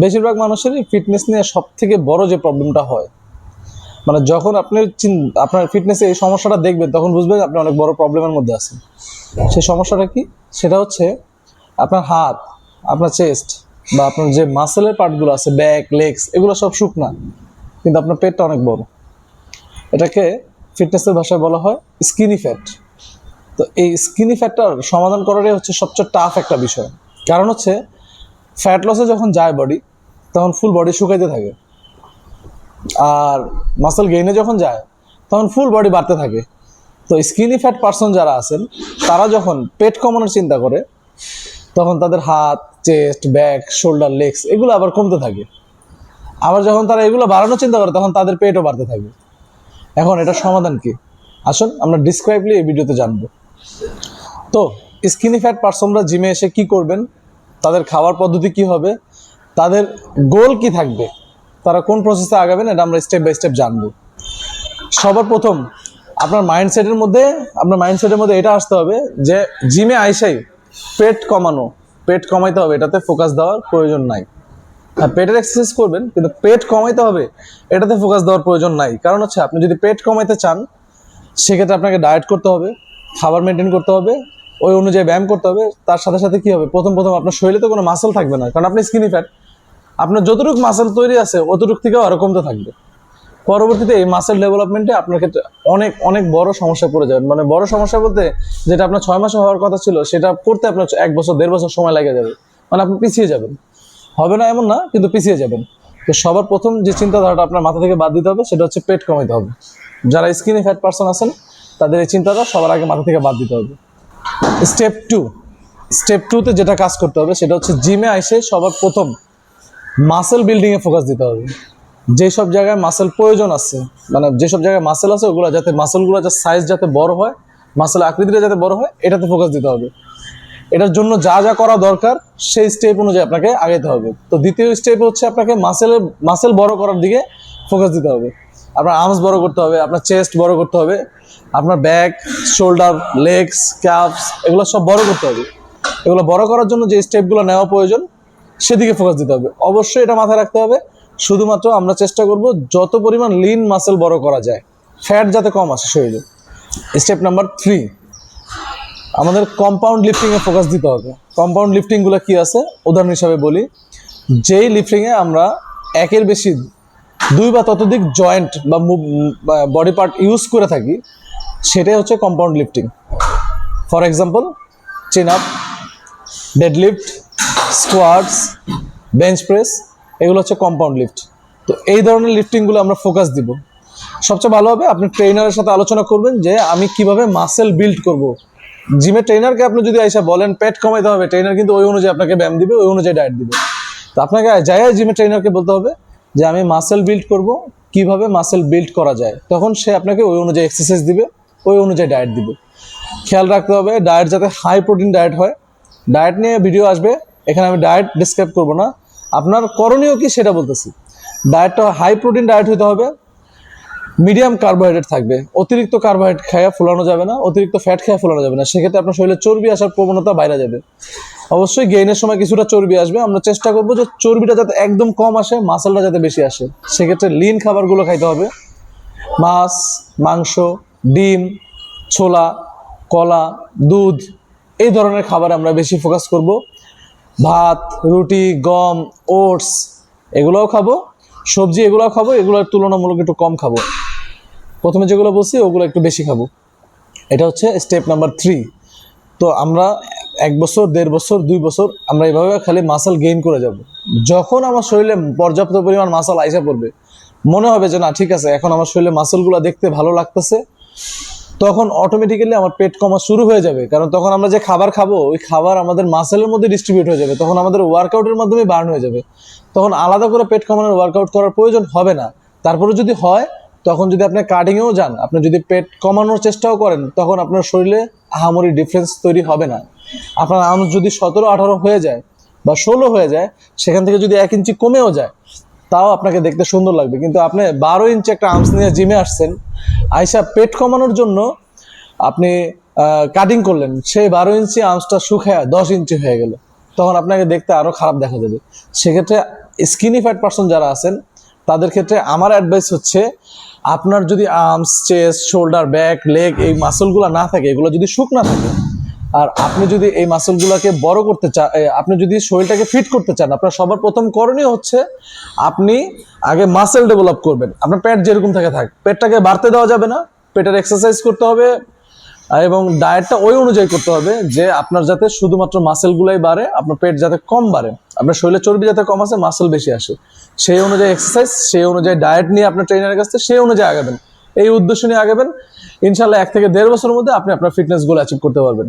বেশিরভাগ মানুষেরই ফিটনেস নিয়ে সব থেকে বড় যে প্রবলেমটা হয় মানে যখন আপনি চিন- আপনার ফিটনেসে এই সমস্যাটা দেখবেন, তখন বুঝবেন আপনি অনেক বড় প্রবলেমের মধ্যে আছেন। সেই সমস্যাটা কি? সেটা হচ্ছে আপনার হাত, আপনার চেস্ট বা আপনার যে মাসেলের পার্টগুলো আছে ব্যাক লেগস এগুলো সব শুকনা, কিন্তু আপনার পেটটা অনেক বড়। এটাকে ফিটনেসের ভাষায় বলা হয় স্কিনি ফ্যাট তো এই স্কিনি ফ্যাটটার সমাধান করাটাই হচ্ছে সবচেয়ে টাফ একটা বিষয়। কারণ হচ্ছে ফ্যাট লসে যখন যায় বডি তখন ফুল বডি শুকাইতে থাকে। আর মাসেল গেইনে যখন যায়, তখন ফুল বডি বাড়তে থাকে। তো স্কিনি ফ্যাট পার্সন যারা আছেন, তারা যখন পেট কমানোর চিন্তা করে, তখন তাদের হাত চেস্ট ব্যাক শোল্ডার লেগস এগুলো আবার কমতে থাকে। আবার যখন তারা এগুলো বাড়ানোর চিন্তা করে, তখন তাদের পেটও বাড়তে থাকে। এখন এটার সমাধান কি? আসুন, আমরা ডিসক্রাইবলি এই ভিডিওতে জানব। তো স্কিনি ফ্যাট পার্সনরা জিমে এসে কি করবেন? তাদের খাওয়ার পদ্ধতি কি হবে? তাদের গোল কি থাকবে? তারা কোন প্রসেসে আগাবেন এটা আমরা স্টেপ বাই স্টেপ জানব। সবার প্রথম আপনার মাইন্ডসেটের মধ্যে, আপনার মাইন্ডসেটের মধ্যে এটা আসতে হবে যে জিমে আইসাই পেট কমানো, পেট কমাইতে হবে, এটাতে ফোকাস দেওয়ার প্রয়োজন নাই। হ্যাঁ পেটের এক্সারসাইজ করবেন, কিন্তু পেট কমাইতে হবে, এটাতে ফোকাস দেওয়ার প্রয়োজন নাই। কারণ হচ্ছে, আপনি যদি পেট কমাইতে চান, সেক্ষেত্রে আপনাকে ডায়েট করতে হবে, খাবার মেনটেন করতে হবে ওই অনুযায়ী ব্যায়াম করতে হবে, তার সাথে সাথে কি হবে? প্রথম প্রথম আপনার শরীরে তো কোনো মাসেল থাকবে না, কারণ আপনি স্কিনি ফ্যাট আপনার যতটুকু মাসেল তৈরি আছে, অতটুক থেকেও আরও কমতে থাকবে। পরবর্তীতে এই মাসেল ডেভেলপমেন্টে আপনার ক্ষেত্রে অনেক অনেক বড় সমস্যা পড়ে যাবেন মানে বড় সমস্যা বলতে যেটা আপনার ছয় মাসে হওয়ার কথা ছিল, সেটা করতে আপনার এক বছর, দেড় বছর সময় লেগে যাবে। মানে আপনি পিছিয়ে যাবেন। হবে না এমন না, কিন্তু পিছিয়ে যাবেন। তো সবার প্রথম যে চিন্তাধারাটা আপনার মাথা থেকে বাদ দিতে হবে, সেটা হচ্ছে পেট কমাইতে হবে। যারা স্কিনি ফ্যাট পার্সন আছেন, তাদের এই চিন্তাটা সবার আগে মাথা থেকে বাদ দিতে হবে। Step two. স্টেপ টুতে যেটা কাজ করতে হবে, সেটা হচ্ছে জিমে আইসে সবার প্রথম মাসেল বিল্ডিংয়ে ফোকাস দিতে হবে। যেসব জায়গায় মাসেল প্রয়োজন আছে মানে যেসব জায়গায় মাসেল আছে, ওগুলো যাতে মাসেলগুলো যাতে সাইজ যাতে বড় হয় মাসেল আকৃতিটা যাতে বড় হয়, এটাতে ফোকাস দিতে হবে। এটার জন্য যা যা করা দরকার, সেই স্টেপ অনুযায়ী আপনাকে আগাইতে হবে। তো দ্বিতীয় স্টেপ হচ্ছে আপনাকে মাসেলের মাসেল বড় করার দিকে ফোকাস দিতে হবে। আপনার আর্মস বড় করতে হবে, আপনার চেস্ট বড় করতে হবে, আপনার ব্যাক শোল্ডার লেগস ক্যাপস এগুলো সব বড় করতে হবে। এগুলো বড় করার জন্য যে স্টেপগুলো নেওয়া প্রয়োজন, সেদিকে ফোকাস দিতে হবে। অবশ্যই এটা মাথায় রাখতে হবে, শুধুমাত্র আমরা চেষ্টা করব যত পরিমাণ লিন মাসেল বড় করা যায় ফ্যাট যাতে কম আসে শরীরে। স্টেপ নাম্বার থ্রি আমাদের কম্পাউন্ড লিফটিংয়ে ফোকাস দিতে হবে। কম্পাউন্ড লিফটিংগুলো কি আছে? উদাহরণ হিসাবে বলি, যেই লিফটিংয়ে আমরা একের বেশি দুই বা ততোধিক জয়েন্ট বা বডি পার্ট ইউজ করে থাকি, সেটাই হচ্ছে compound lifting for example chin up deadlift squats bench press এগুলো হচ্ছে কম্পাউন্ড লিফট তো এই ধরনের লিফটিংগুলো আমরা ফোকাস দিব। সবচেয়ে ভালো হবে, আপনি ট্রেনারের সাথে আলোচনা করবেন যে আমি কীভাবে মাসেল বিল্ড করব। জিমে ট্রেনারকে আপনি যদি আইসা বলেন, পেট কমাইতে হবে ট্রেনার কিন্তু ওই অনুযায়ী আপনাকে ব্যায়াম দিবে, ওই অনুযায়ী ডায়েট দিবে। তো আপনাকে যাই জিমে ট্রেনারকে বলতে হবে যে আমি মাসেল বিল্ড করব, কীভাবে মাসেল বিল্ড করা যায়। তখন সে আপনাকে ওই অনুযায়ী এক্সারসাইজ দিবে, ওই অনুযায়ী ডায়েট দিবে। খেয়াল রাখতে হবে ডায়েট যাতে হাই প্রোটিন ডায়েট হয়। ডায়েট নিয়ে ভিডিও আসবে, এখানে আমি ডায়েট ডিসক্রাইব করব না। আপনার করণীয় কি সেটা বলতেছি। ডায়েটটা হাই প্রোটিন ডায়েট হতে হবে মিডিয়াম কার্বোহাইড্রেট থাকবে। অতিরিক্ত কার্বোহাইড্রেট খায়া ফুলানো যাবে না, অতিরিক্ত ফ্যাট খায়া ফুলানো যাবে না। সেক্ষেত্রে আপনার শরীরে চর্বি আসার প্রবণতা বাইরে যাবে। অবশ্যই গেইনের সময় কিছুটা চর্বি আসবে। আমরা চেষ্টা করব যে চর্বিটা যাতে একদম কম আসে মাসেলটা যাতে বেশি আসে। সেক্ষেত্রে লিন খাবারগুলো খাইতে হবে। মাছ, মাংস, ডিম, ছোলা, কলা, দুধ, এই ধরনের খাবার আমরা বেশি ফোকাস করব। ভাত, রুটি, গম, ওটস, এগুলোও খাব। সবজি এগুলোও খাব, এগুলোর তুলনামূলক একটু কম খাব। প্রথমে যেগুলো বলছি, ওগুলো একটু বেশি খাব। এটা হচ্ছে স্টেপ নাম্বার থ্রি তো আমরা এক বছর, দেড় বছর, দুই বছর আমরা এভাবে খালি মাসাল গেইন করে যাব। যখন আমার শরীরে পর্যাপ্ত পরিমাণ মাসাল আইসা পড়বে, মনে হবে যে না, ঠিক আছে, এখন আমার শরীরে মাসলগুলো দেখতে ভালো লাগতেছে, তখন অটোমেটিক্যালি আমার পেট কমা শুরু হয়ে যাবে। কারণ তখন আমরা যে খাবার খাব, ওই খাবার আমাদের মাসেলের মধ্যে ডিস্ট্রিবিউট হয়ে যাবে। তখন আমাদের ওয়ার্কআউটের মাধ্যমে বার্ন হয়ে যাবে। তখন আলাদা করে পেট কমানোর ওয়ার্কআউট করার প্রয়োজন হবে না। তারপরে যদি হয়, তখন যদি আপনি কাটিংয়েও যান, আপনি যদি পেট কমানোর চেষ্টাও করেন, তখন আপনার শরীরে আহামরি ডিফারেন্স তৈরি হবে না। আপনার আম যদি সতেরো, আঠারো হয়ে যায় বা ষোলো হয়ে যায়, সেখান থেকে যদি এক ইঞ্চি কমেও যায়, তাও আপনাকে দেখতে সুন্দর লাগবে। কিন্তু আপনি বারো ইঞ্চি একটা আর্মস নিয়ে জিমে আসছেন, আইসা পেট কমানোর জন্য আপনি কাটিং করলেন, সেই বারো ইঞ্চি আর্মসটা শুকায় দশ ইঞ্চি হয়ে গেল। তখন আপনাকে দেখতে আরও খারাপ দেখা যাবে। সেক্ষেত্রে স্কিনি ফ্যাট পার্সন যারা আছেন, তাদের ক্ষেত্রে আমার অ্যাডভাইস হচ্ছে, আপনার যদি arms chest shoulder back leg এই মাসলগুলো না থাকে, এগুলো যদি শুকনা থাকে আর আপনি যদি এই মাসলগুলোকে বড় করতে চান আপনি যদি শরীরটাকে ফিট করতে চান, আপনার সবার প্রথম করণীয় হচ্ছে আপনি আগে মাসেল ডেভেলপ করবেন। আপনার পেট যেরকম থাকে, থাক। পেটটাকে বাড়তে দেওয়া যাবে না। পেটের এক্সারসাইজ করতে হবে এবং ডায়েটটা ওই অনুযায়ী করতে হবে যে আপনার যাতে শুধুমাত্র মাসেলগুলাই বাড়ে, আপনার পেট যাতে কম বাড়ে। আপনার শরীরে চর্বি যাতে কম আসে মাসেল বেশি আসে। সেই অনুযায়ী এক্সারসাইজ সেই অনুযায়ী ডায়েট নিয়ে আপনার ট্রেনারের কাছ থেকে সেই অনুযায়ী আগাবেন। এই উদ্দেশ্য নিয়ে আগাবেন। ইনশাল্লাহ এক থেকে দেড় বছরের মধ্যে আপনি আপনার ফিটনেস গোল অ্যাচিভ করতে পারবেন।